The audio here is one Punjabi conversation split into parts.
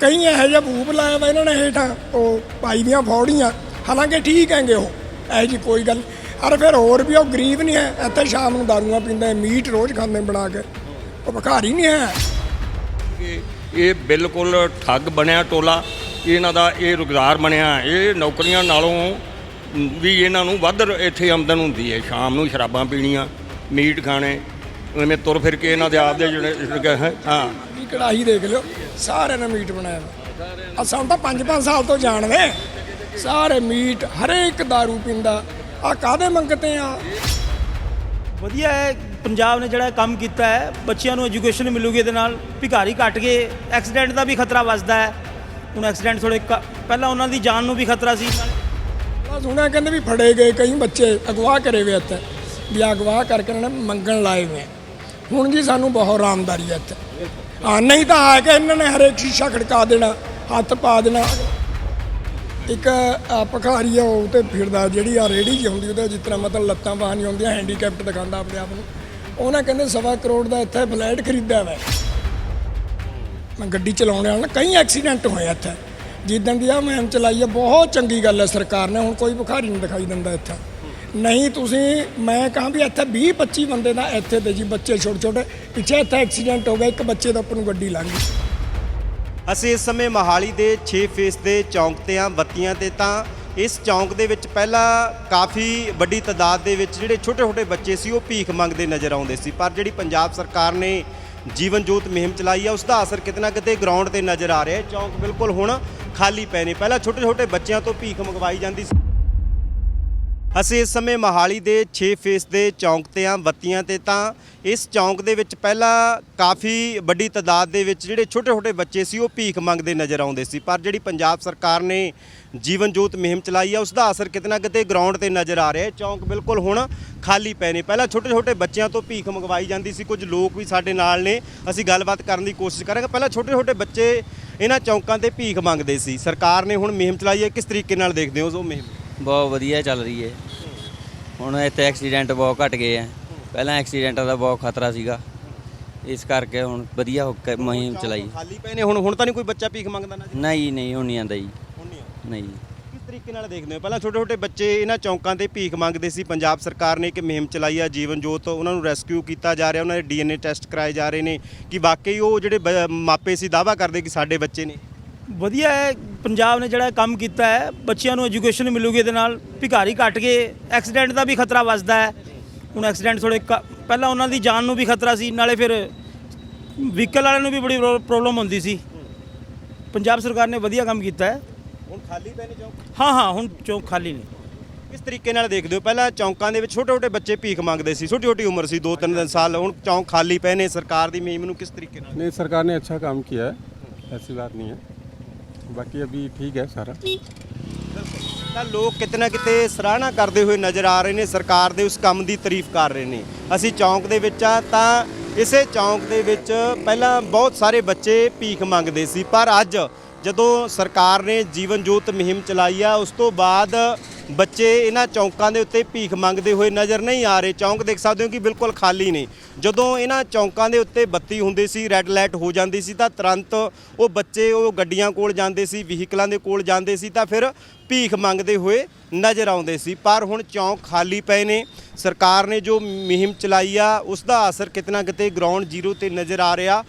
ਕਈ ਇਹੋ ਜਿਹਾ ਭੂਪ ਲਾਇਆ ਵਾ ਇਹਨਾਂ ਨੇ ਹੇਠਾਂ ਉਹ ਪਾਈ ਦੀਆਂ ਫੌੜੀਆਂ। ਹਾਲਾਂਕਿ ਠੀਕ ਹੈਗੇ ਉਹ ਇਹੋ ਜੀ ਕੋਈ ਗੱਲ ਅਰ ਫਿਰ ਹੋਰ ਵੀ ਉਹ ਗਰੀਬ ਨਹੀਂ ਹੈ ਇੱਥੇ ਸ਼ਾਮ ਨੂੰ ਦਾਰੂਆਂ ਪੀਂਦੇ ਮੀਟ ਰੋਜ਼ ਖਾਂਦੇ ਬਣਾ ਕੇ। ਉਹ ਭਿਖਾਰੀ ਨਹੀਂ ਹੈ। ਇਹ ਇਹ ਬਿਲਕੁਲ ਠੱਗ ਬਣਿਆ ਟੋਲਾ ਇਹਨਾਂ ਦਾ ਇਹ ਰੁਜ਼ਗਾਰ ਬਣਿਆ ਇਹ ਨੌਕਰੀਆਂ ਨਾਲੋਂ ਵੀ ਇਹਨਾਂ ਨੂੰ ਵੱਧ ਇੱਥੇ ਆਮਦਨ ਹੁੰਦੀ ਹੈ। ਸ਼ਾਮ ਨੂੰ ਸ਼ਰਾਬਾਂ ਪੀਣੀਆਂ ਮੀਟ ਖਾਣੇ ਐਵੇਂ ਤੁਰ ਫਿਰ ਕੇ ਇਹਨਾਂ ਦੇ ਆਪਦੇ ਜਿਹੜੇ ਹੈ। ਕੜਾਹੀ ਦੇਖ ਲਿਓ ਸਾਰਿਆਂ ਨੇ ਮੀਟ ਬਣਾਇਆ ਵਾ। ਅਸਾਂ ਤਾਂ 5-5 ਸਾਲ ਤੋਂ ਜਾਣਦੇ ਸਾਰੇ ਮੀਟ ਹਰੇਕ दारू ਪੀਂਦਾ। ਆ ਕਾਦੇ ਮੰਗਤੇ ਆ? ਵਧੀਆ ਹੈ ਪੰਜਾਬ ਨੇ ਜਿਹੜਾ ਕੰਮ ਕੀਤਾ ਹੈ ਬੱਚਿਆਂ ਨੂੰ ਐਜੂਕੇਸ਼ਨ ਮਿਲੂਗੀ ਇਹਦੇ ਨਾਲ ਭਿਖਾਰੀ ਘਟ ਗਏ ਐਕਸੀਡੈਂਟ ਦਾ ਵੀ ਖਤਰਾ ਵੱਜਦਾ ਹੈ। ਹੁਣ ਐਕਸੀਡੈਂਟ ਥੋੜੇ ਪਹਿਲਾਂ ਉਹਨਾਂ ਦੀ ਜਾਨ ਨੂੰ ਵੀ ਖਤਰਾ ਸੀ। ਮੈਂ ਸੁਣਿਆ ਕਹਿੰਦੇ ਵੀ ਫੜੇ ਗਏ ਕਈ ਬੱਚੇ ਅਗਵਾ ਕਰੇ ਵੇ ਇੱਥੇ। ਵੀ ਅਗਵਾ ਕਰਕੇ ਇਹਨਾਂ ਨੇ ਮੰਗਣ ਲਾਏ ਵੇ। ਹੁਣ ਜੀ ਸਾਨੂੰ ਬਹੁਤ ਆਰਾਮਦਾਰੀ ਹੈ ਇੱਥੇ। ਆ ਨਹੀਂ ਤਾਂ ਆ ਕੇ ਇਹਨਾਂ ਨੇ ਹਰੇਕ ਸ਼ੀਸ਼ਾ ਖੜਕਾ ਦੇਣਾ, ਹੱਥ ਪਾ ਦੇਣਾ। ਇੱਕ ਆ ਆ, ਉਹ ਤੇ ਫਿਰਦਾ, ਜਿਹੜੀ ਆ ਰੇੜੀ ਜਿਹੀ ਹੁੰਦੀ, ਉਹਦੇ ਜਿਸ ਤਰ੍ਹਾਂ ਮਤਲਬ ਲੱਤਾਂ ਬਾਹਾਂ ਨਹੀਂ ਹੁੰਦੀਆਂ ਹੈਂਡੀਕੈਪਟ ਦਿਖਾਉਂਦਾ ਆਪਣੇ ਆਪ ਨੂੰ। ਉਹਨਾਂ ਕਹਿੰਦੇ ਸਵਾ ਕਰੋੜ ਦਾ ਇੱਥੇ ਫਲੈਟ ਖਰੀਦਿਆ ਵਾ। ਮੈਂ ਗੱਡੀ ਚਲਾਉਣ ਵਾਲਾ ਕਈ ਐਕਸੀਡੈਂਟ ਹੋਏ ਆ ਇੱਥੇ। ਜਿੱਦਣ ਦੀ ਆ ਮੁਹਿੰਮ ਚਲਾਈ ਹੈ ਬਹੁਤ ਚੰਗੀ ਗੱਲ ਹੈ ਸਰਕਾਰ ਨੇ, ਹੁਣ ਕੋਈ ਭਿਖਾਰੀ ਨਹੀਂ ਦਿਖਾਈ ਦਿੰਦਾ ਇੱਥੇ। ਨਹੀਂ, ਤੁਸੀਂ, ਮੈਂ ਕਹਾਂ ਵੀ ਇੱਥੇ 20 25 ਬੰਦੇ ਦਾ ਇੱਥੇ ਤੇ ਜੀ, ਬੱਚੇ ਛੋਟੇ ਛੋਟੇ ਪਿੱਛੇ ਇੱਥੇ ਐਕਸੀਡੈਂਟ ਹੋ ਗਿਆ, ਇੱਕ ਬੱਚੇ ਦਾ ਉੱਪਰ ਨੂੰ ਗੱਡੀ ਲੰਘ ਗਈ। ਅਸੀਂ ਇਸ ਸਮੇਂ ਮਹਾਲੀ ਦੇ 6 ਫੇਸ ਦੇ ਚੌਂਕ ਤੇ ਆ ਬੱਤੀਆਂ ਤੇ ਤਾਂ ਇਸ ਚੌਂਕ ਦੇ ਵਿੱਚ ਪਹਿਲਾਂ ਕਾਫੀ ਵੱਡੀ ਤਾਦਾਦ ਦੇ ਵਿੱਚ ਜਿਹੜੇ ਛੋਟੇ-ਛੋਟੇ ਬੱਚੇ ਸੀ, ਉਹ ਭੀਖ ਮੰਗਦੇ ਨਜ਼ਰ ਆਉਂਦੇ ਸੀ। ਪਰ ਜਿਹੜੀ ਪੰਜਾਬ ਸਰਕਾਰ ਨੇ ਜੀਵਨ ਜੋਤ ਮੁਹਿੰਮ ਚਲਾਈ ਆ ਉਸ ਦਾ ਅਸਰ ਕਿਤੇ ਨਾ ਕਿਤੇ ਗਰਾਊਂਡ ਤੇ ਨਜ਼ਰ ਆ ਰਿਹਾ। ਹੈ ਚੌਂਕ ਬਿਲਕੁਲ ਹੁਣ ਖਾਲੀ ਪਏ ਨੇ। ਪਹਿਲਾਂ ਛੋਟੇ-ਛੋਟੇ ਬੱਚਿਆਂ ਤੋਂ ਭੀਖ ਮੰਗਵਾਈ ਜਾਂਦੀ ਸੀ। ਅਸੀਂ ਇਸ ਸਮੇਂ ਮਹਾਲੀ ਦੇ 6 ਫੇਸ ਦੇ ਚੌਂਕ ਤੇ ਆ, ਬੱਤੀਆਂ ਤੇ ਤਾਂ ਇਸ ਚੌਂਕ ਦੇ ਵਿੱਚ ਪਹਿਲਾਂ ਕਾਫੀ ਵੱਡੀ ਤਾਦਾਦ ਦੇ ਵਿੱਚ ਜਿਹੜੇ ਛੋਟੇ-ਛੋਟੇ ਬੱਚੇ ਸੀ, ਉਹ ਭੀਖ ਮੰਗਦੇ ਨਜ਼ਰ ਆਉਂਦੇ ਸੀ। ਪਰ ਜਿਹੜੀ ਪੰਜਾਬ ਸਰਕਾਰ ਨੇ ਜੀਵਨ ਜੋਤ ਮੁਹਿੰਮ ਚਲਾਈ ਆ, ਉਸ ਦਾ ਅਸਰ ਕਿਤੇ ਨਾ ਕਿਤੇ ਗਰਾਊਂਡ ਤੇ ਨਜ਼ਰ ਆ ਰਿਹਾ ਹੈ। ਚੌਂਕ ਬਿਲਕੁਲ ਹੁਣ ਖਾਲੀ ਪਏ ਨੇ। ਪਹਿਲਾਂ ਛੋਟੇ-ਛੋਟੇ ਬੱਚਿਆਂ ਤੋਂ ਭੀਖ ਮੰਗਵਾਈ ਜਾਂਦੀ ਸੀ। ਕੁਝ ਲੋਕ ਵੀ ਸਾਡੇ ਨਾਲ ਨੇ। ਅਸੀਂ ਗੱਲਬਾਤ ਕਰਨ ਦੀ ਕੋਸ਼ਿਸ਼ ਕਰਾਂਗੇ। ਪਹਿਲਾਂ ਛੋਟੇ-ਛੋਟੇ ਬੱਚੇ ਇਹਨਾਂ ਚੌਂਕਾਂ ਤੇ ਭੀਖ ਮੰਗਦੇ ਸੀ। ਸਰਕਾਰ ਨੇ ਹੁਣ ਮੁਹਿੰਮ ਚਲਾਈ ਹੈ। ਕਿਸ ਤਰੀਕੇ ਨਾਲ ਦੇਖਦੇ ਹੋ ਉਹ ਮੁਹਿੰਮ ਬਹੁਤ ਵਧੀਆ ਚੱਲ ਰਹੀ ਹੈ। ਹੁਣ ਇੱਥੇ ਐਕਸੀਡੈਂਟ ਬਹੁਤ ਘਟ ਗਏ ਆ। ਪਹਿਲਾਂ ਐਕਸੀਡੈਂਟਾਂ ਦਾ ਬਹੁਤ ਖਤਰਾ ਸੀਗਾ। ਇਸ ਕਰਕੇ ਹੁਣ ਵਧੀਆ ਹੋ ਕੇ ਮੁਹਿੰਮ ਚਲਾਈ। ਖਾਲੀ ਪਏ ਨੇ ਹੁਣ ਹੁਣ ਤਾਂ ਨਹੀਂ ਕੋਈ ਬੱਚਾ ਭੀਖ ਮੰਗਦਾ ਨਾ ਜੀ? ਨਹੀਂ ਨਹੀਂ ਹੁਣ ਨਹੀਂ ਆਂਦਾ ਜੀ। ਹੁਣ ਨਹੀਂ ਆਉਂਦਾ। ਨਹੀਂ। ਕਿਸ ਤਰੀਕੇ ਨਾਲ ਦੇਖਦੇ ਹੋ? ਪਹਿਲਾਂ ਛੋਟੇ ਛੋਟੇ ਬੱਚੇ ਇਹਨਾਂ ਚੌਂਕਾਂ ਤੇ ਭੀਖ ਮੰਗਦੇ ਸੀ। ਪੰਜਾਬ ਸਰਕਾਰ ਨੇ ਇੱਕ ਮੁਹਿੰਮ ਚਲਾਈ ਆ ਜੀਵਨ ਜੋਤ ਉਹਨਾਂ ਨੂੰ ਰੈਸਕਿਊ ਕੀਤਾ ਜਾ ਰਿਹਾ। ਉਹਨਾਂ ਦੇ ਡੀਐਨਏ ਟੈਸਟ ਕਰਾਏ ਜਾ ਰਹੇ ਨੇ। ਕਿ ਵਾਕਈ ਉਹ ਜਿਹੜੇ ਬ- ਮਾਪੇ ਸੀ ਦਾਵਾ ਕਰਦੇ ਕਿ ਸਾਡੇ ਬੱਚੇ ਨੇ ਵਧੀਆ ਹੈ ਪੰਜਾਬ ਨੇ ਜਿਹੜਾ ਕੰਮ ਕੀਤਾ ਹੈ ਬੱਚਿਆਂ ਨੂੰ ਐਜੂਕੇਸ਼ਨ ਮਿਲੂਗੀ ਇਹਦੇ ਨਾਲ ਭਿਖਾਰੀ ਘਟ ਗਏ ਐਕਸੀਡੈਂਟ ਦਾ ਵੀ ਖਤਰਾ ਵੱਜਦਾ ਹੈ। ਹੁਣ ਐਕਸੀਡੈਂਟ ਥੋੜੇ ਪਹਿਲਾਂ ਉਹਨਾਂ ਦੀ ਜਾਨ ਨੂੰ ਵੀ ਖਤਰਾ ਸੀ ਨਾਲੇ ਫਿਰ ਵਹੀਕਲ ਵਾਲਿਆਂ ਨੂੰ ਵੀ ਬੜੀ ਪ੍ਰੋਬਲਮ ਹੁੰਦੀ ਸੀ। ਪੰਜਾਬ ਸਰਕਾਰ ਨੇ ਵਧੀਆ ਕੰਮ ਕੀਤਾ ਹੈ। ਹੁਣ ਖਾਲੀ ਪੈਣੇ ਚੌਂਕ? ਹਾਂ ਹਾਂ ਹੁਣ ਚੌਂਕ ਖਾਲੀ ਨੇ। ਕਿਸ ਤਰੀਕੇ ਨਾਲ ਦੇਖਦੇ ਹੋ? ਪਹਿਲਾਂ ਚੌਂਕਾਂ ਦੇ ਵਿੱਚ ਛੋਟੇ-ਛੋਟੇ ਬੱਚੇ ਭੀਖ ਮੰਗਦੇ ਸੀ ਛੋਟੀ-ਛੋਟੀ ਉਮਰ ਸੀ 2-3 ਸਾਲ ਹੁਣ ਚੌਂਕ ਖਾਲੀ ਪਏ ਨੇ ਸਰਕਾਰ ਦੀ ਮੀਮ ਨੂੰ ਕਿਸ ਤਰੀਕੇ ਨਾਲ? ਨਹੀਂ ਸਰਕਾਰ ਨੇ ਅੱਛਾ ਕੰਮ ਕੀਤਾ ਹੈ ਐਸੀ ਬਾਤ ਨਹੀਂ ਹੈ। बाकी अभी ठीक है सारा ਤਾਂ ਲੋਕ ਕਿਤੇ ਨਾ ਕਿਤੇ ਸਰਾਹਨਾ ਕਰਦੇ ਹੋਏ ਨਜ਼ਰ ਆ ਰਹੇ ਨੇ ਸਰਕਾਰ ਦੇ ਉਸ ਕੰਮ ਦੀ ਤਾਰੀਫ ਕਰ ਰਹੇ ਨੇ ਅਸੀਂ ਚੌਂਕ ਦੇ ਵਿੱਚ ਆ ਤਾਂ ਇਸੇ ਚੌਂਕ ਦੇ ਵਿੱਚ ਪਹਿਲਾਂ ਬਹੁਤ ਸਾਰੇ ਬੱਚੇ ਭੀਖ ਮੰਗਦੇ ਸੀ ਪਰ ਅੱਜ ਜਦੋਂ ਸਰਕਾਰ ਨੇ ਜੀਵਨ ਜੋਤ ਮੁਹਿੰਮ ਚਲਾਈ ਆ, ਉਸ ਤੋਂ ਬਾਅਦ ਬੱਚੇ ਇਹਨਾਂ ਚੌਂਕਾਂ ਦੇ ਉੱਤੇ ਭੀਖ ਮੰਗਦੇ ਹੋਏ ਨਜ਼ਰ ਨਹੀਂ ਆ ਰਹੇ। ਚੌਂਕ ਦੇਖ ਸਕਦੇ ਹੋ ਕਿ ਬਿਲਕੁਲ ਖਾਲੀ ਨੇ। ਜਦੋਂ ਇਹਨਾਂ ਚੌਂਕਾਂ ਦੇ ਉੱਤੇ ਬੱਤੀ ਹੁੰਦੀ ਸੀ ਰੈੱਡ ਲਾਈਟ ਹੋ ਜਾਂਦੀ ਸੀ, ਤਾਂ ਤੁਰੰਤ ਉਹ ਬੱਚੇ ਉਹ ਗੱਡੀਆਂ ਕੋਲ ਜਾਂਦੇ ਸੀ, ਵਹੀਕਲਾਂ ਦੇ ਕੋਲ ਜਾਂਦੇ ਸੀ, ਤਾਂ ਫਿਰ ਭੀਖ ਮੰਗਦੇ ਹੋਏ ਨਜ਼ਰ ਆਉਂਦੇ ਸੀ। ਪਰ ਹੁਣ ਚੌਂਕ ਖਾਲੀ ਪਏ ਨੇ। ਸਰਕਾਰ ਨੇ ਜੋ ਮੁਹਿੰਮ ਚਲਾਈ ਆ, ਉਸ ਦਾ ਅਸਰ ਕਿਤਨਾ ਕਿਤੇ ਗਰਾਊਂਡ ਜ਼ੀਰੋ ਤੇ ਨਜ਼ਰ ਆ ਰਿਹਾ।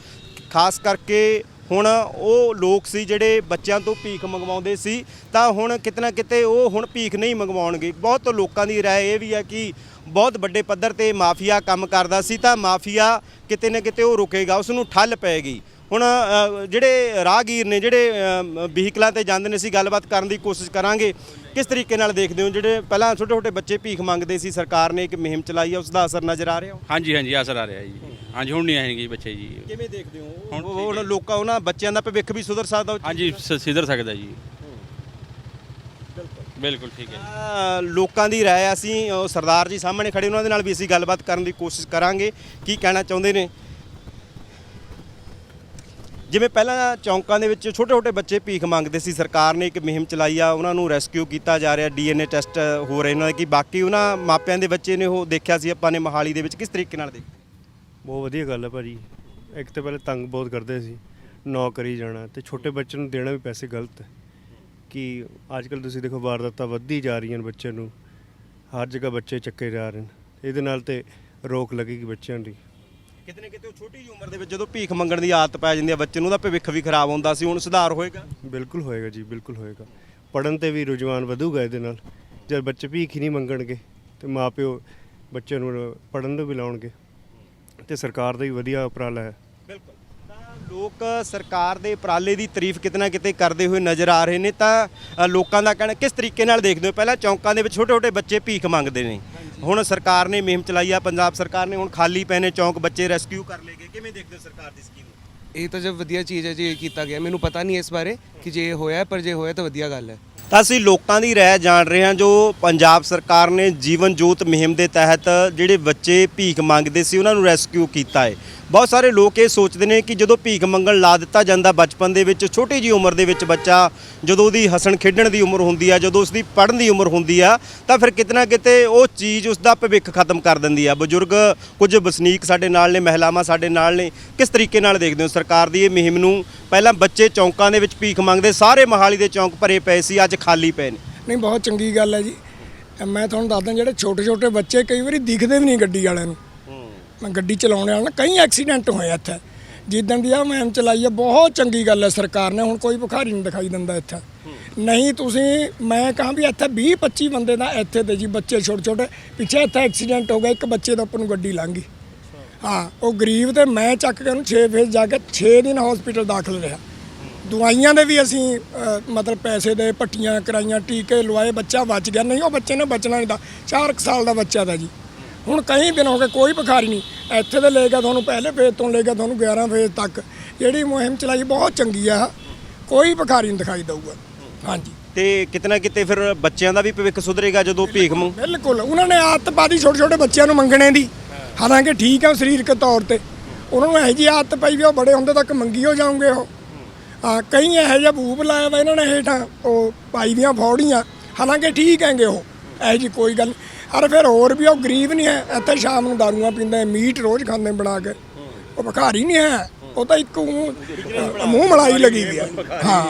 ਖਾਸ ਕਰਕੇ ਹੁਣ ਉਹ ਲੋਕ ਸੀ ਜਿਹੜੇ ਬੱਚਿਆਂ ਤੋਂ ਭੀਖ ਮੰਗਵਾਉਂਦੇ ਸੀ ਤਾਂ ਹੁਣ ਕਿਤਨਾ ਕਿਤੇ ਉਹ ਹੁਣ ਭੀਖ ਨਹੀਂ ਮੰਗਵਾਉਣਗੇ ਬਹੁਤ ਲੋਕਾਂ ਦੀ رائے ਇਹ ਵੀ ਹੈ ਕਿ ਬਹੁਤ ਵੱਡੇ ਪੱਧਰ ਤੇ ਮਾਫੀਆ ਕੰਮ ਕਰਦਾ ਸੀ ਤਾਂ ਮਾਫੀਆ ਕਿਤੇ ਨਾ ਕਿਤੇ ਉਹ ਰੁਕੇਗਾ ਉਸ ਨੂੰ ਠੱਲ ਪਏਗੀ ਹੁਣ ਅ, ਜਿਹੜੇ ਰਾਹਗੀਰ ਨੇ ਜਿਹੜੇ ਅ, ਵਹੀਕਲਾਂ ਤੇ ਜਾਂਦੇ ਨੇ ਅਸੀਂ ਗੱਲਬਾਤ ਕਰਨ ਦੀ ਕੋਸ਼ਿਸ਼ ਕਰਾਂਗੇ ਕਿਸ ਤਰੀਕੇ ਨਾਲ ਦੇਖਦੇ ਹੋ? ਜਿਹੜੇ ਪਹਿਲਾਂ ਛੋਟੇ ਛੋਟੇ ਬੱਚੇ ਭੀਖ ਮੰਗਦੇ ਸੀ ਸਰਕਾਰ ਨੇ ਇੱਕ ਮੁਹਿੰਮ ਚਲਾਈ ਹੈ ਉਸ ਦਾ ਅਸਰ ਨਜ਼ਰ ਆ ਰਿਹਾ? ਹਾਂਜੀ ਹਾਂਜੀ ਅਸਰ ਆ ਰਿਹਾ ਜੀ। ਹਾਂਜੀ ਹੁਣ ਨਹੀਂ ਆਏਗੀ ਬੱਚੇ ਜੀ। ਕਿਵੇਂ ਦੇਖਦੇ ਹੋ? ਹੁਣ ਉਹ- ਉਹਨਾਂ ਲੋਕਾਂ ਉਹਨਾਂ ਬੱਚਿਆਂ ਦਾ ਭਵਿੱਖ ਵੀ ਸੁਧਰ ਸਕਦਾ? ਹਾਂਜੀ ਸਿੱਧਰ ਸਕਦਾ ਜੀ। ਬਿਲਕੁਲ। ਠੀਕ ਹੈ ਲੋਕਾਂ ਦੀ ਰਾਏ ਅਸੀਂ ਸਰਦਾਰ ਜੀ ਸਾਹਮਣੇ ਖੜੇ ਉਹਨਾਂ ਦੇ ਨਾਲ ਵੀ ਅਸੀਂ ਗੱਲਬਾਤ ਕਰਨ ਦੀ ਕੋਸ਼ਿਸ਼ ਕਰਾਂਗੇ। ਕੀ ਕਹਿਣਾ ਚਾਹੁੰਦੇ ਨੇ? ਜਿਵੇਂ ਪਹਿਲਾਂ ਚੌਂਕਾਂ ਦੇ ਵਿੱਚ ਛੋਟੇ ਛੋਟੇ ਬੱਚੇ ਭੀਖ ਮੰਗਦੇ ਸੀ, ਸਰਕਾਰ ਨੇ ਇੱਕ ਮੁਹਿੰਮ ਚਲਾਈ ਆ, ਉਹਨਾਂ ਨੂੰ ਰੈਸਕਿਊ ਕੀਤਾ ਜਾ ਰਿਹਾ, ਡੀਐਨਏ ਟੈਸਟ ਹੋ ਰਹੇ ਨੇ, ਕਿ ਬਾਕੀ ਉਹਨਾਂ ਮਾਪਿਆਂ ਦੇ ਬੱਚੇ ਨੇ ਉਹ ਦੇਖਿਆ ਸੀ, ਆਪਾਂ ਨੇ ਮੋਹਾਲੀ ਦੇ ਵਿੱਚ, ਕਿਸ ਤਰੀਕੇ ਨਾਲ ਦੇਖ ਬਹੁਤ ਵਧੀਆ ਗੱਲ ਹੈ ਭਾਜੀ। ਇੱਕ ਤਾਂ ਪਹਿਲੇ ਤੰਗ ਬਹੁਤ ਕਰਦੇ ਸੀ ਨੌ ਕਰੀ ਜਾਣਾ, ਤੇ ਛੋਟੇ ਬੱਚੇ ਨੂੰ ਦੇਣਾ ਵੀ ਪੈਸੇ ਗਲਤ। ਹੈ ਕਿ ਅੱਜ ਕੱਲ ਤੁਸੀਂ ਦੇਖੋ, ਵਾਰਦਾਤਾਂ ਵੱਧਦੀ ਜਾ ਰਹੀਆਂ ਨੇ ਬੱਚਿਆਂ ਨੂੰ, ਹਰ ਜਗ੍ਹਾ ਬੱਚੇ ਚੱਕੇ ਜਾ ਰਹੇ ਨੇ। ਇਹਦੇ ਨਾਲ ਤੇ ਰੋਕ ਲੱਗੇਗੀ ਬੱਚਿਆਂ ਦੀ। ਕਿਤੇ ਨਾ ਕਿਤੇ ਉਹ ਛੋਟੀ ਜਿਹੀ ਉਮਰ ਦੇ ਵਿੱਚ ਜਦੋਂ ਭੀਖ ਮੰਗਣ ਦੀ ਆਦਤ ਪੈ ਜਾਂਦੀ ਹੈ ਬੱਚੇ ਨੂੰ ਉਹਦਾ ਭਵਿੱਖ ਵੀ ਖਰਾਬ ਹੁੰਦਾ ਸੀ ਹੁਣ ਸੁਧਾਰ ਹੋਏਗਾ? ਬਿਲਕੁਲ ਹੋਏਗਾ ਜੀ ਬਿਲਕੁਲ ਹੋਏਗਾ। ਪੜਨ ਤੇ ਵੀ ਰੁਝਾਨ ਵਧੂਗਾ ਇਹਦੇ ਨਾਲ। ਜਦ ਬੱਚੇ ਭੀਖ ਹੀ ਨਹੀਂ ਮੰਗਣਗੇ ਤੇ ਮਾਪਿਓ ਬੱਚਿਆਂ ਨੂੰ ਪੜਨ ਨੂੰ ਵੀ ਲਾਉਣਗੇ। ਤੇ ਸਰਕਾਰ ਦਾ ਵੀ ਵਧੀਆ ਉਪਰਾਲਾ ਹੈ। ਬਿਲਕੁਲ। ਤਾਂ ਲੋਕ ਸਰਕਾਰ ਦੇ ਉਪਰਾਲੇ ਦੀ ਤਾਰੀਫ ਕਿਤੇ ਨਾ ਕਿਤੇ ਕਰਦੇ ਹੋਏ ਨਜ਼ਰ ਆ ਰਹੇ ਨੇ। ਤਾਂ ਲੋਕਾਂ ਦਾ ਕਹਿਣਾ ਕਿਸ ਤਰੀਕੇ ਨਾਲ ਦੇਖਦੇ ਹੋ? ਪਹਿਲਾਂ ਚੌਂਕਾਂ ਦੇ ਵਿੱਚ ਛੋਟੇ ਛੋਟੇ ਬੱਚੇ ਭੀਖ ਮੰਗਦੇ ਨੇ। ਹੁਣ ਸਰਕਾਰ ਨੇ ਮੁਹਿੰਮ ਚਲਾਈ ਆ ਪੰਜਾਬ ਸਰਕਾਰ ਨੇ ਹੁਣ ਖਾਲੀ ਪਏ ਨੇ ਚੌਂਕ ਬੱਚੇ ਰੈਸਕਿਊ ਕਰ ਲਏ ਗਏ। ਕਿਵੇਂ ਦੇਖਦੇ ਹੋ ਸਰਕਾਰ ਦੀ ਸਕੀਮ ਇਹ ਤਾਂ ਜਬ ਵਧੀਆ ਚੀਜ਼ ਹੈ ਜੀ ਇਹ ਕੀਤਾ ਗਿਆ। ਮੈਨੂੰ ਪਤਾ ਨਹੀਂ ਇਸ ਬਾਰੇ ਕਿ ਜੇ ਇਹ ਹੋਇਆ ਪਰ ਜੇ ਹੋਇਆ ਤਾਂ ਵਧੀਆ ਗੱਲ ਹੈ। ਤਾਂ ਅਸੀਂ ਲੋਕਾਂ ਦੀ ਰਾਏ ਜਾਣ ਰਹੇ ਹਾਂ ਜੋ ਪੰਜਾਬ ਸਰਕਾਰ ਨੇ ਜੀਵਨ ਜੋਤ ਮੁਹਿੰਮ ਦੇ ਤਹਿਤ ਜਿਹੜੇ ਬੱਚੇ ਭੀਖ ਮੰਗਦੇ ਸੀ ਉਹਨਾਂ ਨੂੰ ਰੈਸਕਿਊ ਕੀਤਾ ਹੈ। ਬਹੁਤ ਸਾਰੇ ਲੋਕ ਇਹ ਸੋਚਦੇ ਨੇ ਕਿ ਜਦੋਂ ਭੀਖ ਮੰਗਣ ਲਾ ਦਿੱਤਾ ਜਾਂਦਾ ਬਚਪਨ ਦੇ ਵਿੱਚ, ਛੋਟੀ ਜੀ ਉਮਰ ਦੇ ਵਿੱਚ ਬੱਚਾ ਜਦੋਂ ਉਹਦੀ ਹਸਣ ਖੇਡਣ ਦੀ ਉਮਰ ਹੁੰਦੀ ਆ, ਜਦੋਂ ਉਸਦੀ ਪੜ੍ਹਨ ਦੀ ਉਮਰ ਹੁੰਦੀ ਆ, ਤਾਂ ਫਿਰ ਕਿਤੇ ਨਾ ਕਿਤੇ ਉਹ ਚੀਜ਼ ਉਸਦਾ ਭਵਿੱਖ ਖਤਮ ਕਰ ਦਿੰਦੀ ਆ। ਬਜ਼ੁਰਗ ਕੁਝ ਵਸਨੀਕ ਸਾਡੇ ਨਾਲ ਨੇ, ਮਹਿਲਾਵਾਂ ਸਾਡੇ ਨਾਲ ਨੇ, ਕਿਸ ਤਰੀਕੇ ਨਾਲ ਦੇਖਦੇ ਹੋ? ਸਰਕਾਰ ਦੀ ਇਹ ਮੁਹਿੰਮ ਨੂੰ ਪਹਿਲਾਂ ਬੱਚੇ ਚੌਂਕਾਂ ਦੇ ਵਿੱਚ ਭੀਖ ਮੰਗਦੇ, ਸਾਰੇ ਮੋਹਾਲੀ ਦੇ ਚੌਂਕ ਭਰੇ ਪਏ ਸੀ, ਅੱਜ ਖਾਲੀ ਪਏ ਨੇ। ਨਹੀਂ, ਬਹੁਤ ਚੰਗੀ ਗੱਲ ਹੈ ਜੀ। ਮੈਂ ਤੁਹਾਨੂੰ ਦੱਸਦਾ, ਜਿਹੜੇ ਛੋਟੇ ਛੋਟੇ ਬੱਚੇ ਕਈ ਵਾਰੀ ਦਿਖਦੇ ਵੀ ਨਹੀਂ ਗੱਡੀ ਵਾਲਿਆਂ ਨੂੰ। ਗੱਡੀ ਚਲਾਉਣ ਵਾਲਾ ਨਾ, ਕਈ ਐਕਸੀਡੈਂਟ ਹੋਏ ਇੱਥੇ। ਜਿੱਦਣ ਦੀ ਆ ਮੁਹਿੰਮ ਚਲਾਈ ਹੈ ਬਹੁਤ ਚੰਗੀ ਗੱਲ ਹੈ ਸਰਕਾਰ ਨੇ ਹੁਣ ਕੋਈ ਭਿਖਾਰੀ ਨਹੀਂ ਦਿਖਾਈ ਦਿੰਦਾ ਇੱਥੇ। ਨਹੀਂ ਤੁਸੀਂ, ਮੈਂ ਕਹਾਂ ਵੀ ਇੱਥੇ 20 25 ਬੰਦੇ ਦਾ ਇੱਥੇ ਤੇ ਜੀ, ਬੱਚੇ ਛੋਟੇ ਛੋਟੇ ਪਿੱਛੇ ਇੱਥੇ ਐਕਸੀਡੈਂਟ ਹੋ ਗਿਆ, ਇੱਕ ਬੱਚੇ ਦਾ ਉੱਪਰ ਨੂੰ ਗੱਡੀ ਲੰਘ ਗਈ। ਹਾਂ, ਉਹ ਗਰੀਬ ਤੇ ਮੈਂ ਚੱਕ ਕੇ ਉਹਨੂੰ 6 ਫੇਸ ਜਾ ਕੇ 6 ਦਿਨ ਹਸਪੀਟਲ ਦਾਖਲ ਰਿਹਾ। ਦਵਾਈਆਂ ਦੇ ਵੀ ਅਸੀਂ ਮਤਲਬ ਪੈਸੇ ਦੇ, ਪੱਟੀਆਂ ਕਰਾਈਆਂ, ਟੀਕੇ ਲਵਾਏ, ਬੱਚਾ ਬਚ ਗਿਆ। ਨਹੀਂ, ਉਹ ਬੱਚੇ ਨੇ ਬਚਣਾ ਨਹੀਂ ਦਾ 4 ਸਾਲ ਦਾ ਬੱਚਾ ਦਾ ਜੀ। ਹੁਣ ਕਈ ਦਿਨ ਹੋ ਗਏ ਕੋਈ ਭਿਖਾਰੀ ਨਹੀਂ। ਇੱਥੇ ਤੇ ਲੈ ਗਿਆ ਤੁਹਾਨੂੰ ਪਹਿਲੇ ਫੇਜ਼ ਤੋਂ ਲੈ ਗਿਆ ਤੁਹਾਨੂੰ 11 ਫੇਜ਼ ਤੱਕ। ਜਿਹੜੀ ਮੁਹਿੰਮ ਚਲਾਈ ਬਹੁਤ ਚੰਗੀ ਆ। ਕੋਈ ਭਿਖਾਰੀ ਨਹੀਂ ਦਿਖਾਈ ਦਊਗਾ। ਹਾਂਜੀ। ਤੇ ਕਿਤੇ ਨਾ ਕਿਤੇ ਫਿਰ ਬੱਚਿਆਂ ਦਾ ਵੀ ਭਵਿੱਖ ਸੁਧਰੇਗਾ ਜਦੋਂ ਭੀਖ ਮੰਗ ਬਿਲਕੁਲ। ਉਹਨਾਂ ਨੇ ਆਦਤ ਪਾਦੀ ਛੋਟੇ ਛੋਟੇ ਬੱਚਿਆਂ ਨੂੰ ਮੰਗਣੇ ਦੀ। ਹਾਲਾਂਕਿ ਠੀਕ ਆ ਸਰੀਰਕ ਤੌਰ ਤੇ। ਉਹਨਾਂ ਨੂੰ ਇਹੋ ਜਿਹੀ ਆਦਤ ਪਈ ਵੀ ਉਹ ਬੜੇ ਹੁੰਦੇ ਤੱਕ ਮੰਗੀ ਹੋ ਜਾਣਗੇ ਉਹ। ਹਾਂ ਕਈ ਇਹੋ ਜਿਹਾ ਭੂਪ ਲਾਇਆ ਵਾ ਇਹਨਾਂ ਨੇ ਹੇਠਾਂ। ਉਹ ਪਾਈ ਦੀਆਂ ਫੌੜੀਆਂ। ਹਾਲਾਂਕਿ ਠੀਕ ਹੈਗੇ ਉਹ। ਇਹੋ ਜਿਹੀ ਕੋਈ ਗੱਲ ਅਰੇ ਫਿਰ ਹੋਰ ਵੀ ਉਹ ਗਰੀਬ ਨਹੀਂ ਹੈ ਇੱਥੇ ਸ਼ਾਮ ਨੂੰ ਦਾਰੂਆਂ ਪੀਂਦੇ ਮੀਟ ਰੋਜ਼ ਖਾਂਦੇ ਬਣਾ ਕੇ। ਉਹ ਭਿਖਾਰੀ ਨਹੀਂ ਹੈ ਉਹ ਤਾਂ ਇੱਕ ਮੂੰਹ ਮਲਾਈ ਲੱਗੀ ਵੀ ਹੈ। ਹਾਂ।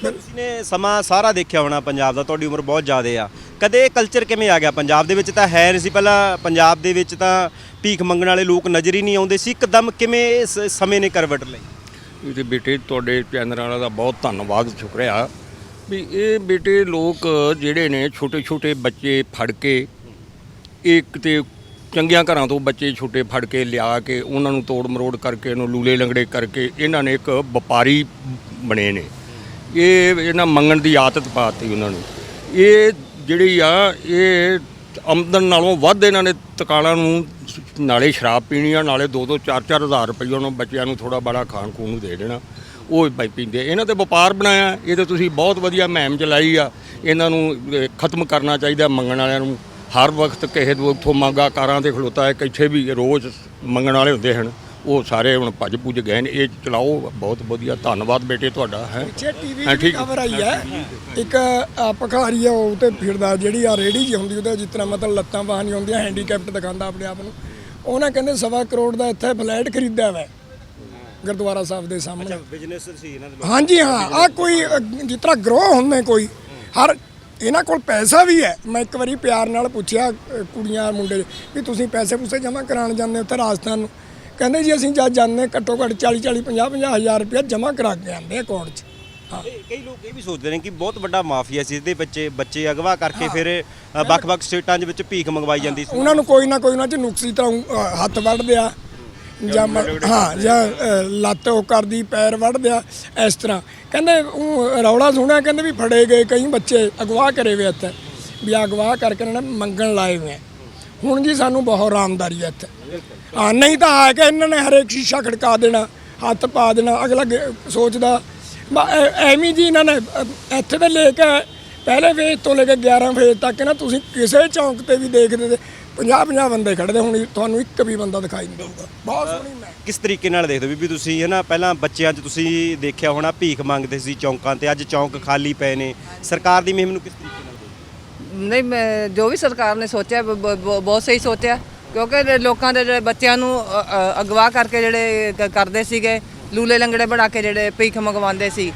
ਤੁਸੀਂ ਨੇ ਸਮਾਂ ਸਾਰਾ ਦੇਖਿਆ ਹੋਣਾ ਪੰਜਾਬ ਦਾ ਤੁਹਾਡੀ ਉਮਰ ਬਹੁਤ ਜ਼ਿਆਦਾ ਆ। ਕਦੇ ਇਹ ਕਲਚਰ ਕਿਵੇਂ ਆ ਗਿਆ? ਪੰਜਾਬ ਦੇ ਵਿੱਚ ਤਾਂ ਹੈ ਨਹੀਂ ਸੀ ਪਹਿਲਾਂ ਪੰਜਾਬ ਦੇ ਵਿੱਚ ਤਾਂ ਭੀਖ ਮੰਗਣ ਵਾਲੇ ਲੋਕ ਨਜ਼ਰ ਹੀ ਨਹੀਂ ਆਉਂਦੇ ਸੀ। ਇੱਕਦਮ ਕਿਵੇਂ ਇਸ ਸਮੇਂ ਨੇ ਕਰਵਟ ਲਈ? ਇਹਦੇ ਬੇਟੇ ਤੁਹਾਡੇ ਚੈਨਲ ਵਾਲਾ ਦਾ ਬਹੁਤ ਧੰਨਵਾਦ ਸ਼ੁਕਰੀਆ। ਵੀ ਇਹ ਬੇਟੇ ਲੋਕ ਜਿਹੜੇ ਨੇ ਛੋਟੇ ਛੋਟੇ ਬੱਚੇ ਫੜ ਕੇ, ਇੱਕ ਤੇ ਚੰਗੀਆਂ ਘਰਾਂ ਤੋਂ ਬੱਚੇ ਛੋਟੇ ਫੜ ਕੇ ਲਿਆ ਕੇ ਉਹਨਾਂ ਨੂੰ ਤੋੜ ਮਰੋੜ ਕਰਕੇ, ਉਹਨੂੰ ਲੂਲੇ ਲੰਗੜੇ ਕਰਕੇ ਇਹਨਾਂ ਨੇ ਇੱਕ ਵਪਾਰੀ ਬਣੇ ਨੇ। ਇਹ ਇਹਨਾਂ ਮੰਗਣ ਦੀ ਆਦਤ ਪਾਤੀ ਉਹਨਾਂ ਨੂੰ। ਇਹ ਜਿਹੜੀ ਆ, ਇਹ ਆਮਦਨ ਨਾਲੋਂ ਵੱਧ ਇਹਨਾਂ ਨੇ ਤਕਾਲਾਂ ਨੂੰ ਨਾਲੇ ਸ਼ਰਾਬ ਪੀਣੀ ਆ, ਨਾਲੇ 2-2 4-4 ਹਜ਼ਾਰ ਰੁਪਏ ਉਹਨਾਂ ਬੱਚਿਆਂ ਨੂੰ ਥੋੜਾ ਬੜਾ ਖਾਣ ਖੂਣ ਨੂੰ ਦੇ ਦੇਣਾ। ਉਹ ਭਾਈ ਪੀਂਦੇ ਇਹਨਾਂ ਤੇ ਵਪਾਰ ਬਣਾਇਆ ਇਹ ਤੇ ਤੁਸੀਂ ਬਹੁਤ ਵਧੀਆ ਮੁਹਿੰਮ ਚਲਾਈ ਆ। ਇਹਨਾਂ ਨੂੰ ਖਤਮ ਕਰਨਾ ਚਾਹੀਦਾ ਮੰਗਣ ਵਾਲਿਆਂ ਨੂੰ। ਹਰ ਵਕਤ ਕਿਸੇ ਤੋਂ ਉੱਥੋਂ ਮੰਗਾ ਕਾਰਾਂ ਤੇ ਖਲੋਤਾ ਹੈ ਕਿੱਥੇ ਵੀ ਰੋਜ਼ ਮੰਗਣ ਵਾਲੇ ਹੁੰਦੇ ਹਨ। ਉਹ ਸਾਰੇ ਹੁਣ ਭੱਜ ਭੁੱਜ ਗਏ ਨੇ। ਇਹ ਚਲਾਓ ਬਹੁਤ ਵਧੀਆ। ਧੰਨਵਾਦ ਬੇਟੇ ਤੁਹਾਡਾ ਹੈ। ਪਿੱਛੇ ਟੀਵੀ ਦੀ। ਖਬਰ ਆਈ ਹੈ। ਇੱਕ ਭਖਾਰੀ ਆ ਉਹ ਤੇ ਫਿਰਦਾ। ਜਿਹੜੀ ਆ ਰੇੜੀ ਜੀ ਹੁੰਦੀ ਉਹਦੇ ਤਰ੍ਹਾਂ ਮਤਲਬ ਲੱਤਾਂ ਬਾਹਾਂ ਨਹੀਂ ਹੁੰਦੀਆਂ ਹੈਂਡੀਕੈਪਟ ਦਿਖਾਉਂਦਾ ਆਪਣੇ ਆਪ ਨੂੰ। ਉਹਨਾਂ ਕਹਿੰਦੇ ਸਵਾ ਕਰੋੜ ਦਾ ਇੱਥੇ ਫਲੈਟ ਖਰੀਦਿਆ ਵਾ। ਗੁਰਦੁਆਰਾ ਸਾਹਿਬ ਦੇ ਸਾਹਮਣੇ। ਬਿਜ਼ਨਸ ਸੀ ਇਹਨਾਂ ਦੇ ਹਾਂਜੀ ਹਾਂ ਆ ਕੋਈ ਜਿਸ ਤਰ੍ਹਾਂ ਗਰੋਹ ਹੁੰਦੇ ਕੋਈ ਹਰ ਇਹਨਾਂ ਕੋਲ ਪੈਸਾ ਵੀ ਹੈ। ਮੈਂ ਇੱਕ ਵਾਰੀ ਪਿਆਰ ਨਾਲ ਪੁੱਛਿਆ ਕੁੜੀਆਂ ਮੁੰਡੇ ਵੀ ਤੁਸੀਂ ਪੈਸੇ ਪੂਸੇ ਜਮ੍ਹਾਂ ਕਰਾਉਣ ਜਾਂਦੇ ਹੋ ਉੱਥੇ ਰਾਜਸਥਾਨ ਨੂੰ? ਕਹਿੰਦੇ ਜੀ ਅਸੀਂ ਜਦ ਜਾਂਦੇ ਘੱਟੋ ਘੱਟ 40 40 50 50 ਹਜ਼ਾਰ ਰੁਪਇਆ ਜਮ੍ਹਾਂ ਕਰਾ ਕੇ ਆਉਂਦੇ ਆ ਅਕਾਊਂਟ 'ਚ। ਕਈ ਲੋਕ ਇਹ ਵੀ ਸੋਚਦੇ ਨੇ ਕਿ ਬਹੁਤ ਵੱਡਾ ਮਾਫੀਆ ਸੀ ਇਹਦੇ ਬੱਚੇ ਬੱਚੇ ਅਗਵਾ ਕਰਕੇ ਫਿਰ ਵੱਖ-ਵੱਖ ਸਟੇਟਾਂ ਦੇ ਵਿੱਚ ਭੀਖ ਮੰਗਵਾਈ ਜਾਂਦੀ ਸੀ। ਉਹਨਾਂ ਨੂੰ ਕੋਈ ਨਾ ਕੋਈ ਉਹਨਾਂ 'ਚ ਨੁਕਸੀ ਤਰ੍ਹਾਂ ਹੱਥ ਵੱਢ ਦਿਆ ਜਾਂ ਮ- ਹਾਂ ਜਾਂ ਅ, ਲੱਤ ਉਹ ਕਰਦੀ ਪੈਰ ਵੱਢ ਦਿਆ ਇਸ ਤਰ੍ਹਾਂ। ਕਹਿੰਦੇ ਉਹ ਰੌਲਾ ਸੁਣਿਆ ਕਹਿੰਦੇ ਵੀ ਫੜੇ ਗਏ ਕਈ ਬੱਚੇ ਅਗਵਾ ਕਰੇ ਵੇ ਇੱਥੇ। ਵੀ ਅਗਵਾ ਕਰਕੇ ਇਹਨਾਂ ਨੇ ਮੰਗਣ ਲਾਏ ਹੋਏ ਆ। ਹੁਣ ਜੀ ਸਾਨੂੰ ਬਹੁਤ ਆਰਾਮਦਾਰੀ ਹੈ ਇੱਥੇ। ਹਾਂ ਨਹੀਂ ਤਾਂ ਆ ਕੇ ਇਹਨਾਂ ਨੇ ਹਰੇਕ ਸ਼ੀਸ਼ਾ ਖੜਕਾ ਦੇਣਾ ਹੱਥ ਪਾ ਦੇਣਾ ਅਗਲਾ ਗੇ- ਸੋਚਦਾ। ਬਾ- ਐ- ਐਵੇਂ ਜੀ ਇਹਨਾਂ ਨੇ ਅ, ਇੱਥੇ ਤੇ ਲੈ ਕੇ ਪਹਿਲੇ ਫੇਜ਼ ਤੋਂ ਲੈ ਕੇ 11 ਫੇਜ਼ ਤੱਕ ਨਾ ਤੁਸੀਂ ਕਿਸੇ ਚੌਂਕ ਤੇ ਵੀ ਦੇਖਦੇ ਤੇ 50 50 ਬੰਦੇ ਖੜਦੇ ਹੁਣ ਤੁਹਾਨੂੰ ਇੱਕ ਵੀ ਬੰਦਾ ਦਿਖਾਈ ਨਹੀਂ ਦਊਗਾ। ਬਹੁਤ ਸੋਹਣੀ ਮੈਂ। ਕਿਸ ਤਰੀਕੇ ਨਾਲ ਦੇਖਦੇ ਹੋ? ਬੀਬੀ ਤੁਸੀਂ ਹੈ ਨਾ ਪਹਿਲਾਂ ਬੱਚਿਆਂ 'ਚ ਤੁਸੀਂ ਦੇਖਿਆ ਹੋਣਾ ਭੀਖ ਮੰਗਦੇ ਸੀ ਚੌਂਕਾਂ ਤੇ ਅੱਜ ਚੌਂਕ ਖਾਲੀ ਪਏ ਨੇ। ਸਰਕਾਰ ਦੀ ਮੁਹਿੰਮ ਨੂੰ ਕਿਸ ਤਰੀਕੇ ਨਾਲ? ਨਹੀਂ ਮੈਂ ਜੋ ਵੀ ਸਰਕਾਰ ਨੇ ਸੋਚਿਆ ਬ- ਬ- ਬ- ਬਹੁਤ ਸਹੀ ਸੋਚਿਆ। ਕਿਉਂਕਿ ਜਿਹੜੇ ਲੋਕਾਂ ਦੇ ਜਿਹੜੇ ਬੱਚਿਆਂ ਨੂੰ ਅ, ਅ, ਅਗਵਾ ਕਰਕੇ ਜਿਹੜੇ ਕ- ਕਰਦੇ ਸੀਗੇ ਲੂਲੇ ਲੰਗੜੇ ਬਣਾ ਕੇ ਜਿਹੜੇ ਭੀਖ ਮੰਗਵਾਉਂਦੇ ਸੀ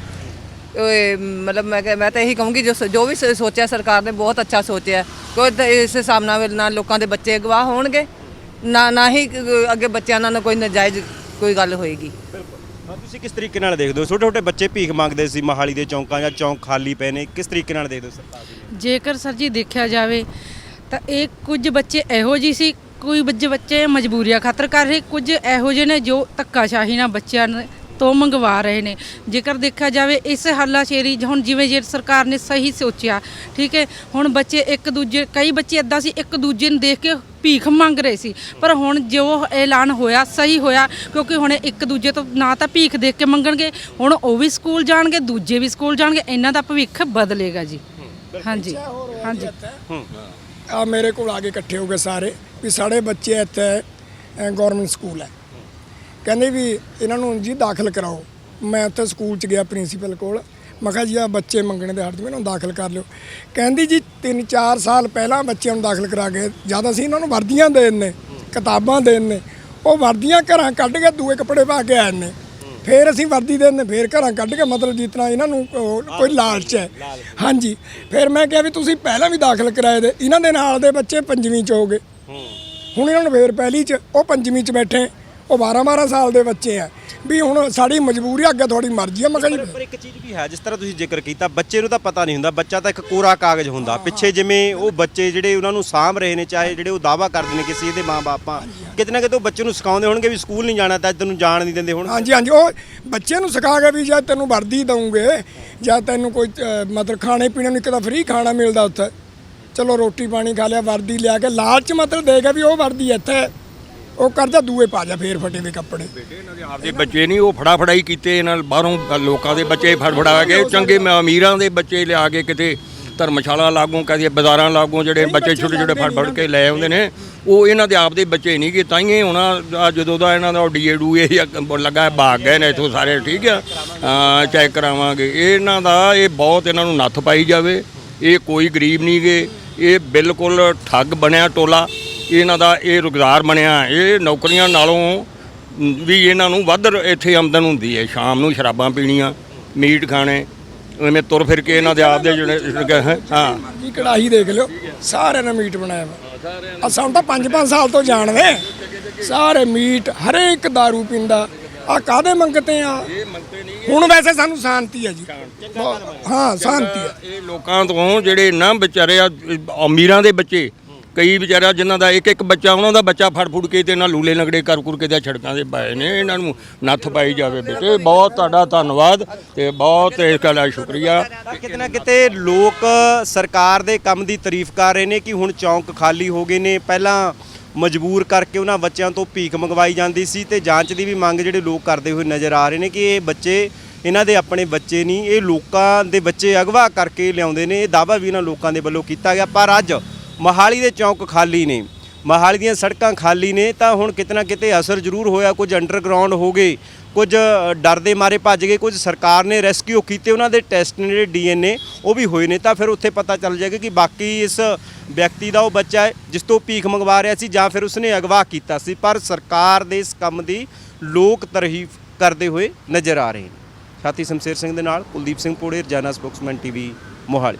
ਓਏ ਮਤਲਬ ਮੈਂ ਕਿਹਾ- ਮੈਂ ਤਾਂ ਇਹੀ ਕਹੂੰਗੀ ਜੋ ਸ- ਜੋ ਵੀ ਸ- ਸੋਚਿਆ ਸਰਕਾਰ ਨੇ ਬਹੁਤ ਅੱਛਾ ਸੋਚਿਆ। ਕੋਈ ਤਾਂ ਇਸ ਹਿਸਾਬ ਨਾਲ ਨਾ ਲੋਕਾਂ ਦੇ ਬੱਚੇ ਅਗਵਾ ਹੋਣਗੇ ਨਾ ਨਾ ਹੀ ਕ- ਅੱਗੇ ਬੱਚਿਆਂ ਨਾਲ ਕੋਈ ਨਜਾਇਜ਼ ਕੋਈ ਗੱਲ ਹੋਏਗੀ। ਹਾਂ ਤੁਸੀਂ ਕਿਸ ਤਰੀਕੇ ਨਾਲ ਦੇਖਦੇ ਹੋ? ਛੋਟੇ ਛੋਟੇ ਬੱਚੇ ਭੀਖ ਮੰਗਦੇ ਸੀ ਮਹਾਲੀ ਦੇ ਚੌਂਕਾਂ ਜਾਂ ਚੌਂਕ ਖਾਲੀ ਪਏ ਨੇ। ਕਿਸ ਤਰੀਕੇ ਨਾਲ ਦੇਖਦੇ ਹੋ ਸਰਕਾਰ ਦੀ ਜੇਕਰ ਸਰ ਜੀ ਦੇਖਿਆ ਜਾਵੇ ਤਾਂ ਇਹ ਕੁਝ ਬੱਚੇ ਇਹੋ ਜਿਹੀ ਸੀ ਕੋਈ ਬੱਚੇ ਬੱਚੇ ਮਜਬੂਰੀਆਂ ਖਾਤਰ ਕਰ ਰਹੇ ਕੁਝ ਇਹੋ ਜਿਹੇ ਨੇ ਜੋ ਧੱਕਾਸ਼ਾਹੀ ਨਾਲ ਬੱਚਿਆਂ ਨੂੰ ਤੋਂ ਮੰਗਵਾ ਰਹੇ ਨੇ। ਜੇਕਰ ਦੇਖਿਆ ਜਾਵੇ ਇਸ ਹੱਲਾਸ਼ੇਰੀ, ਹੁਣ ਜਿਵੇਂ ਜੇ ਸਰਕਾਰ ਨੇ ਸਹੀ ਸੋਚਿਆ, ਠੀਕ ਹੈ, ਹੁਣ ਬੱਚੇ ਇੱਕ ਦੂਜੇ, ਕਈ ਬੱਚੇ ਇਦਾਂ ਸੀ, ਇੱਕ ਦੂਜੇ ਨੂੰ ਦੇਖ ਕੇ ਭੀਖ ਮੰਗ ਰਹੇ ਸੀ, ਪਰ ਹੁਣ ਜੋ ਐਲਾਨ ਹੋਇਆ, ਸਹੀ ਹੋਇਆ, ਕਿਉਂਕਿ ਹੁਣ ਇੱਕ ਦੂਜੇ ਤੋਂ ਨਾ ਤਾਂ ਭੀਖ ਦੇਖ ਕੇ ਮੰਗਣਗੇ, ਹੁਣ ਉਹ ਵੀ ਸਕੂਲ ਜਾਣਗੇ, ਦੂਜੇ ਵੀ ਸਕੂਲ ਜਾਣਗੇ, ਇਹਨਾਂ ਦਾ ਭਵਿੱਖ ਬਦਲੇਗਾ ਜੀ। ਹਾਂਜੀ ਹਾਂਜੀ। ਆ ਮੇਰੇ ਕੋਲ ਆ ਕੇ ਇਕੱਠੇ ਹੋ ਗਏ ਸਾਰੇ, ਵੀ ਸਾਡੇ ਬੱਚੇ ਇੱਥੇ ਗਵਰਨਮੈਂਟ ਸਕੂਲ ਹੈ। ਕਹਿੰਦੇ ਵੀ ਇਹਨਾਂ ਨੂੰ ਜੀ ਦਾਖਲ ਕਰਾਓ। ਮੈਂ ਉੱਥੇ ਸਕੂਲ ਚ ਗਿਆ ਪ੍ਰਿੰਸੀਪਲ ਕੋਲ। ਮੈਂ ਕਿਹਾ ਜੀ ਆ ਬੱਚੇ ਮੰਗਣੇ ਦੇ ਹੱਥ ਮੈਨੂੰ ਦਾਖਲ ਕਰ ਲਿਓ। ਕਹਿੰਦੀ ਜੀ 3-4 ਸਾਲ ਪਹਿਲਾਂ ਬੱਚਿਆਂ ਨੂੰ ਦਾਖਲ ਕਰਾ ਕੇ ਜਦ ਅਸੀਂ ਇਹਨਾਂ ਨੂੰ ਵਰਦੀਆਂ ਦੇਣ ਨੇ ਕਿਤਾਬਾਂ ਦੇਣ ਨੇ ਉਹ ਵਰਦੀਆਂ ਘਰਾਂ ਕੱਢ ਕੇ ਦੂਏ ਕੱਪੜੇ ਪਾ ਕੇ ਆਏ ਨੇ ਫੇਰ ਅਸੀਂ ਵਰਦੀ ਦੇਣ ਨੇ ਫੇਰ ਘਰਾਂ ਕੱਢ ਕੇ ਮਤਲਬ ਜਿਤਨਾ ਇਹਨਾਂ ਨੂੰ ਕੋਈ ਲਾਲਚ ਹੈ। ਹਾਂਜੀ ਫਿਰ ਮੈਂ ਕਿਹਾ ਵੀ ਤੁਸੀਂ ਪਹਿਲਾਂ ਵੀ ਦਾਖਲ ਕਰਾਏ ਦੇ ਇਹਨਾਂ ਦੇ ਨਾਲ ਦੇ ਬੱਚੇ ਪੰਜਵੀਂ ਚ ਹੋ ਗਏ। ਹੁਣ ਇਹਨਾਂ ਨੂੰ ਫੇਰ ਪਹਿਲੀ ਚ ਉਹ ਪੰਜਵੀਂ ਚ ਬੈਠੇ। ਉਹ 12 12 ਸਾਲ ਦੇ ਬੱਚੇ ਆ। ਵੀ ਹੁਣ ਸਾਡੀ ਮਜਬੂਰੀ ਆ, ਅੱਗੇ ਤੁਹਾਡੀ ਮਰਜ਼ੀ ਆ ਮੈਂ ਕਿਹਾ ਜੀ। ਪਰ ਇੱਕ ਚੀਜ਼ ਵੀ ਹੈ ਜਿਸ ਤਰ੍ਹਾਂ ਤੁਸੀਂ ਜ਼ਿਕਰ ਕੀਤਾ ਬੱਚੇ ਨੂੰ ਤਾਂ ਪਤਾ ਨਹੀਂ ਹੁੰਦਾ ਬੱਚਾ ਤਾਂ ਇੱਕ ਕੋਰਾ ਕਾਗਜ਼ ਹੁੰਦਾ। ਪਿੱਛੇ ਜਿਵੇਂ ਉਹ ਬੱਚੇ ਜਿਹੜੇ ਉਹਨਾਂ ਨੂੰ ਸਾਂਭ ਰਹੇ ਨੇ ਚਾਹੇ ਜਿਹੜੇ ਉਹ ਦਾਵਾ ਕਰਦੇ ਨੇ ਕਿਸੇ ਦੇ ਮਾਂ-ਬਾਪਾਂ ਕਿਤੇ ਨਾ ਕਿਤੇ ਉਹ ਬੱਚੇ ਨੂੰ ਸਿਖਾਉਂਦੇ ਹੋਣਗੇ ਵੀ ਸਕੂਲ ਨਹੀਂ ਜਾਣਾ ਤਾਂ ਤੈਨੂੰ ਜਾਣ ਨਹੀਂ ਦਿੰਦੇ ਹੁਣ ਹਾਂਜੀ ਹਾਂਜੀ ਉਹ ਬੱਚੇ ਨੂੰ ਸਿਖਾ ਕੇ ਵੀ ਜਾਂ ਤੈਨੂੰ ਵਰਦੀ ਦਊਂਗੇ ਜਾਂ ਤੈਨੂੰ ਕੋਈ ਅ, ਮਤਲਬ ਖਾਣੇ ਪੀਣੇ ਨੂੰ ਇੱਕ ਤਾਂ ਫ੍ਰੀ ਖਾਣਾ ਮਿਲਦਾ ਉੱਥੇ। ਚਲੋ ਰੋਟੀ ਪਾਣੀ ਖਾ ਲਿਆ ਵਰਦੀ ਲਿਆ ਕੇ ਲਾਲਚ ਮਤਲਬ ਦੇਗਾ ਵੀ ਉਹ ਵਰਦੀ ਇੱਥੇ। ਉਹ ਕਰਦਾ ਦੂਏ ਪਾ ਜਾ ਫੇਰ ਫਟੇ ਦੇ ਕੱਪੜੇ। ਆਪਦੇ ਬੱਚੇ ਨਹੀਂ ਉਹ ਫੜਾ ਫੜਾਈ ਕੀਤੇ ਇਹਨਾਂ ਬਾਹਰੋਂ ਲੋਕਾਂ ਦੇ ਬੱਚੇ ਫੜ ਫੜਾ ਕੇ ਚੰਗੇ ਮ- ਅਮੀਰਾਂ ਦੇ ਬੱਚੇ ਲਿਆ ਕੇ ਕਿਤੇ ਧਰਮਸ਼ਾਲਾ ਲਾਗੋਂ ਕਦੇ ਬਾਜ਼ਾਰਾਂ ਲਾਗੋਂ ਜਿਹੜੇ ਬੱਚੇ ਛੋਟੇ ਛੋਟੇ ਫੜ ਫੜ ਕੇ ਲੈ ਆਉਂਦੇ ਨੇ। ਉਹ ਇਹਨਾਂ ਦੇ ਆਪਦੇ ਬੱਚੇ ਨਹੀਂ ਕਿ ਤਾਈਏ ਹੁਣ ਆਹ ਜਦੋਂ ਦਾ ਇਹਨਾਂ ਦਾ ਡੀਏ ਡੂਏ ਲੱਗਾ ਭਾਗ ਗਏ ਨੇ ਇਥੋਂ ਸਾਰੇ ਠੀਕ ਆ? ਹਾਂ ਚੈੱਕ ਕਰਾਵਾਂਗੇ। ਇਹਨਾਂ ਦਾ ਇਹ ਬਹੁਤ ਇਹਨਾਂ ਨੂੰ ਨੱਥ ਪਾਈ ਜਾਵੇ। ਇਹ ਕੋਈ ਗਰੀਬ ਨਹੀਂ ਗੇ ਇਹ ਬਿਲਕੁਲ ਠੱਗ ਬਣਿਆ ਟੋਲਾ। ਇਹਨਾਂ ਦਾ ਇਹ ਰੁਜ਼ਗਾਰ ਬਣਿਆ ਇਹ ਨੌਕਰੀਆਂ ਨਾਲੋਂ ਵੀ ਇਹਨਾਂ ਨੂੰ ਵੱਧ ਇੱਥੇ ਆਮਦਨ ਹੁੰਦੀ ਹੈ। ਸ਼ਾਮ ਨੂੰ ਸ਼ਰਾਬਾਂ ਪੀਣੀਆਂ ਮੀਟ ਖਾਣੇ ਐਵੇਂ ਤੁਰ ਫਿਰ ਕੇ ਇਹਨਾਂ ਦੇ ਆਪਦੇ ਜਿਹੜੇ ਹੈ। ਜੀ ਕੜਾਹੀ ਦੇਖ ਲਿਓ ਸਾਰਿਆਂ ਨੇ ਮੀਟ ਬਣਾਇਆ ਵਾ। ਆ ਸਾਨੂੰ ਤਾਂ 5-5 ਸਾਲ ਤੋਂ ਜਾਣਦੇ ਸਾਰੇ ਮੀਟ ਹਰੇਕ दारू ਪੀਂਦਾ। ਆ ਕਾਦੇ ਮੰਗਤੇ ਆ? ਹੁਣ ਵੈਸੇ ਸਾਨੂੰ ਸ਼ਾਂਤੀ ਹੈ ਜੀ। ਹਾਂ। ਸ਼ਾਂਤੀ ਹੈ। ਇਹ ਲੋਕਾਂ ਤੋਂ ਜਿਹੜੇ ਨਾ ਵਿਚਾਰੇ ਆ ਅਮੀਰਾਂ ਦੇ ਬੱਚੇ ਕਈ ਵਿਚਾਰਾ ਜਿਨ੍ਹਾਂ ਦਾ ਇੱਕ ਇੱਕ ਬੱਚਾ, ਉਹਨਾਂ ਦਾ ਬੱਚਾ ਫੜ ਫੁੜ ਕੇ ਤੇ ਨਾਲ ਲੂਲੇ ਲੰਗੜੇ ਕਰ ਕੁਰ ਕੇ ਤੇ ਸੜਕਾਂ ਦੇ ਪਾਏ ਨੇ, ਇਹਨਾਂ ਨੂੰ ਨੱਥ ਪਾਈ ਜਾਵੇ ਬੇਟੇ। ਬਹੁਤ ਤੁਹਾਡਾ ਧੰਨਵਾਦ ਤੇ ਬਹੁਤ ਇਸ ਦਾ ਸ਼ੁਕਰੀਆ। ਕਿਤੇ ਨਾ ਕਿਤੇ ਲੋਕ ਸਰਕਾਰ ਦੇ ਕੰਮ ਦੀ ਤਾਰੀਫ ਕਰ ਰਹੇ ਨੇ ਕਿ ਹੁਣ ਚੌਂਕ ਖਾਲੀ ਹੋ ਗਏ ਨੇ। ਪਹਿਲਾਂ ਮਜਬੂਰ ਕਰਕੇ ਉਹਨਾਂ ਬੱਚਿਆਂ ਤੋਂ ਭੀਖ ਮੰਗਵਾਈ ਜਾਂਦੀ ਸੀ ਤੇ ਜਾਂਚ ਦੀ ਵੀ ਮੰਗ ਜਿਹੜੇ ਲੋਕ ਕਰਦੇ ਹੋਏ ਨਜ਼ਰ ਆ ਰਹੇ ਨੇ ਕਿ ਇਹ ਬੱਚੇ, ਇਹਨਾਂ ਦੇ ਆਪਣੇ ਬੱਚੇ ਨਹੀਂ, ਇਹ ਲੋਕਾਂ ਦੇ ਬੱਚੇ ਅਗਵਾ ਕਰਕੇ ਲਿਆਉਂਦੇ ਨੇ। ਇਹ ਦਾਅਵਾ ਵੀ ਇਹਨਾਂ ਲੋਕਾਂ ਦੇ ਵੱਲੋਂ ਕੀਤਾ ਗਿਆ, ਪਰ ਅੱਜ ਮਹਾਲੀ ਦੇ ਚੌਂਕ ਖਾਲੀ ਨੇ। ਮਹਾਲੀ ਦੀਆਂ ਸੜਕਾਂ ਖਾਲੀ ਨੇ ਤਾਂ ਹੁਣ ਕਿਤੇ ਨਾ ਕਿਤੇ ਅਸਰ ਜ਼ਰੂਰ ਹੋਇਆ ਕੁਝ ਅੰਡਰਗਰਾਉਂਡ ਹੋ ਗਏ ਕੁਝ ਅ, ਡਰ ਦੇ ਮਾਰੇ ਭੱਜ ਗਏ ਕੁਝ ਸਰਕਾਰ ਨੇ ਰੈਸਕਿਊ ਕੀਤੇ ਉਹਨਾਂ ਦੇ ਟੈਸਟ ਨੇ ਜਿਹੜੇ ਡੀਐਨਏ ਉਹ ਵੀ ਹੋਏ ਨੇ। ਤਾਂ ਫਿਰ ਉੱਥੇ ਪਤਾ ਚੱਲ ਜਾਏਗਾ ਕਿ ਬਾਕੀ ਇਸ ਵਿਅਕਤੀ ਦਾ ਉਹ ਬੱਚਾ ਹੈ ਜਿਸ ਤੋਂ ਭੀਖ ਮੰਗਵਾ ਰਿਹਾ ਸੀ ਜਾਂ ਫਿਰ ਉਸਨੇ ਅਗਵਾ ਕੀਤਾ ਸੀ। ਪਰ ਸਰਕਾਰ ਦੇ ਇਸ ਕੰਮ ਦੀ ਲੋਕ ਤਾਰੀਫ ਕਰਦੇ ਹੋਏ ਨਜ਼ਰ ਆ ਰਹੇ ਨੇ। ਸਾਥੀ ਸ਼ਮਸ਼ੇਰ ਸਿੰਘ ਦੇ ਨਾਲ ਕੁਲਦੀਪ ਸਿੰਘ ਪੋੜੇ ਰਜਾਨਾ ਸਪੋਕਸਮੈਨ ਟੀਵੀ ਮੋਹਾਲੀ।